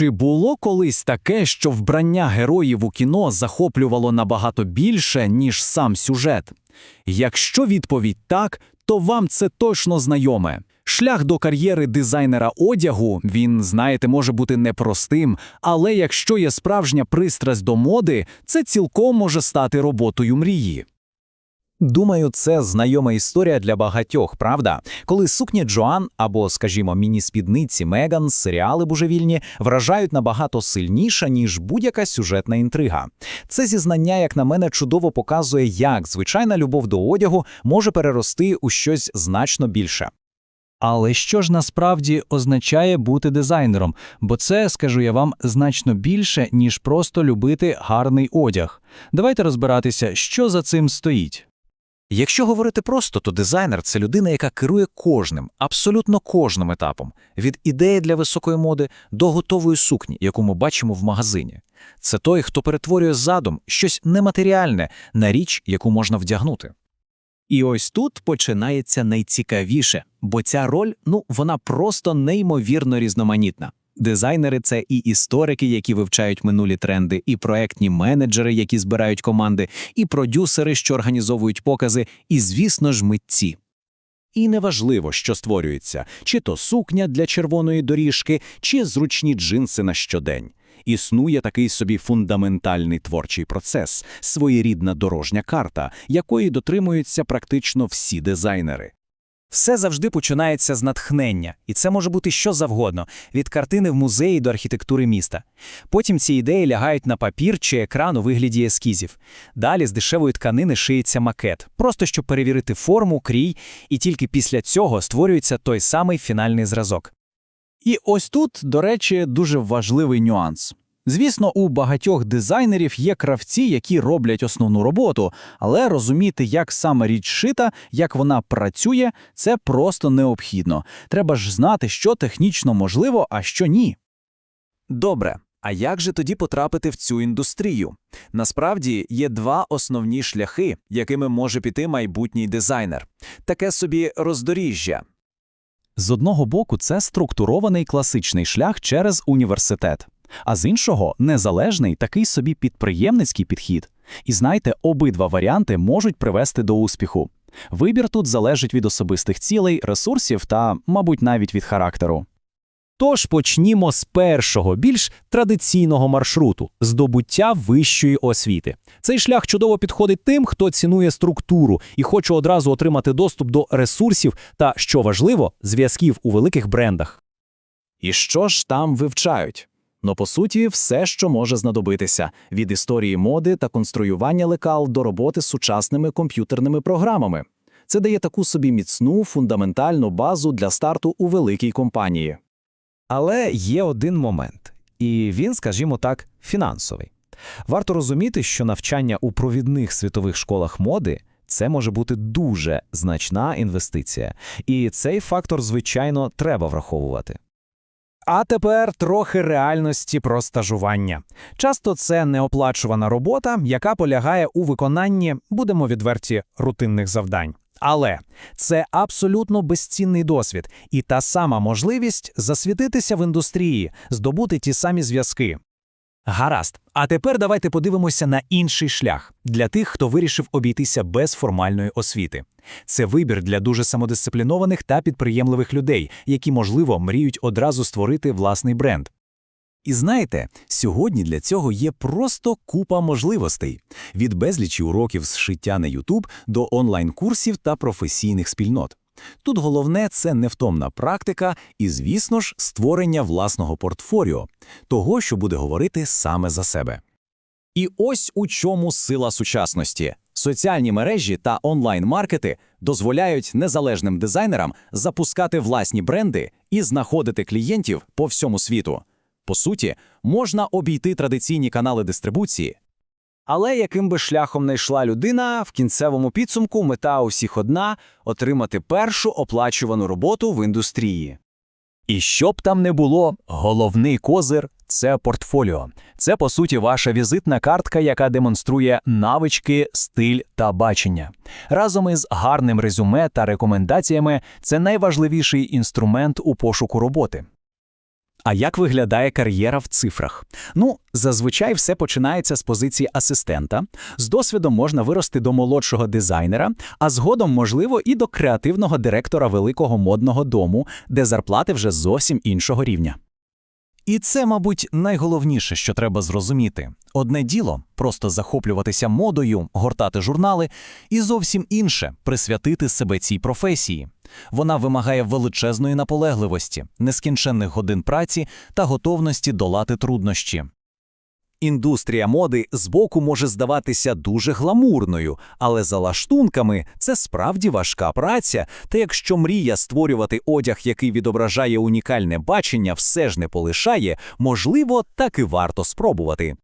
Чи було колись таке, що вбрання героїв у кіно захоплювало набагато більше, ніж сам сюжет? Якщо відповідь так, то вам це точно знайоме. Шлях до кар'єри дизайнера одягу, він, знаєте, може бути непростим, але якщо є справжня пристрасть до моди, це цілком може стати роботою мрії. Думаю, це знайома історія для багатьох, правда? Коли сукні Джоан або, скажімо, міні-спідниці Меган, серіали божевільні вражають набагато сильніше, ніж будь-яка сюжетна інтрига. Це зізнання, як на мене, чудово показує, як звичайна любов до одягу може перерости у щось значно більше. Але що ж насправді означає бути дизайнером? Бо це, скажу я вам, значно більше, ніж просто любити гарний одяг. Давайте розбиратися, що за цим стоїть. Якщо говорити просто, то дизайнер це людина, яка керує кожним, абсолютно кожним етапом, від ідеї для високої моди до готової сукні, яку ми бачимо в магазині. Це той, хто перетворює задум щось нематеріальне на річ, яку можна вдягнути. І ось тут починається найцікавіше, бо ця роль, ну, вона просто неймовірно різноманітна. Дизайнери це і історики, які вивчають минулі тренди, і проектні менеджери, які збирають команди, і продюсери, що організовують покази, і, звісно ж, митці. І неважливо, що створюється, чи то сукня для червоної доріжки, чи зручні джинси на щодень. Існує такий собі фундаментальний творчий процес, своєрідна дорожня карта, якої дотримуються практично всі дизайнери. Все завжди починається з натхнення, і це може бути що завгодно від картини в музеї до архітектури міста. Потім ці ідеї лягають на папір чи екран у вигляді ескізів. Далі з дешевої тканини шиється макет, просто щоб перевірити форму, крій, і тільки після цього створюється той самий фінальний зразок. І ось тут, до речі, дуже важливий нюанс. Звісно, у багатьох дизайнерів є кравці, які роблять основну роботу, але розуміти, як саме річ шита, як вона працює, це просто необхідно. Треба ж знати, що технічно можливо, а що ні. Добре, а як же тоді потрапити в цю індустрію? Насправді є два основні шляхи, якими може піти майбутній дизайнер. Таке собі роздоріжжя. З одного боку, це структурований класичний шлях через університет, а з іншого незалежний такий собі підприємницький підхід. І знаєте, обидва варіанти можуть привести до успіху. Вибір тут залежить від особистих цілей, ресурсів та, мабуть, навіть від характеру. Тож почнімо з першого, більш традиційного маршруту здобуття вищої освіти. Цей шлях чудово підходить тим, хто цінує структуру і хоче одразу отримати доступ до ресурсів та, що важливо, зв'язків у великих брендах. І що ж там вивчають? Ну, по суті, все, що може знадобитися від історії моди та конструювання лекал до роботи з сучасними комп'ютерними програмами. Це дає таку собі міцну фундаментальну базу для старту у великій компанії. Але є один момент, і він, скажімо так, фінансовий. Варто розуміти, що навчання у провідних світових школах моди це може бути дуже значна інвестиція, і цей фактор, звичайно, треба враховувати. А тепер трохи реальності про стажування. Часто це неоплачувана робота, яка полягає у виконанні, будемо відверті, рутинних завдань. Але це абсолютно безцінний досвід і та сама можливість засвітитися в індустрії, здобути ті самі зв'язки. Гаразд, а тепер давайте подивимося на інший шлях для тих, хто вирішив обійтися без формальної освіти. Це вибір для дуже самодисциплінованих та підприємливих людей, які, можливо, мріють одразу створити власний бренд. І знаєте, сьогодні для цього є просто купа можливостей від безлічі уроків з шиття на YouTube до онлайн-курсів та професійних спільнот. Тут головне це невтомна практика і, звісно ж, створення власного портфоліо, того, що буде говорити саме за себе. І ось у чому сила сучасності. Соціальні мережі та онлайн-маркети дозволяють незалежним дизайнерам запускати власні бренди і знаходити клієнтів по всьому світу. По суті, можна обійти традиційні канали дистрибуції. Але яким би шляхом не йшла людина, в кінцевому підсумку мета усіх одна отримати першу оплачувану роботу в індустрії. І що б там не було, головний козир це портфоліо. Це, по суті, ваша візитна картка, яка демонструє навички, стиль та бачення. Разом із гарним резюме та рекомендаціями це найважливіший інструмент у пошуку роботи. А як виглядає кар'єра в цифрах? Ну, зазвичай все починається з позиції асистента. З досвідом можна вирости до молодшого дизайнера, а згодом, можливо, і до креативного директора великого модного дому, де зарплати вже зовсім іншого рівня. І це, мабуть, найголовніше, що треба зрозуміти. Одне діло просто захоплюватися модою, гортати журнали, і зовсім інше присвятити себе цій професії. Вона вимагає величезної наполегливості, нескінченних годин праці та готовності долати труднощі. Індустрія моди збоку може здаватися дуже гламурною, але за лаштунками це справді важка праця. Та якщо мрія створювати одяг, який відображає унікальне бачення, все ж не полишає, можливо, так і варто спробувати.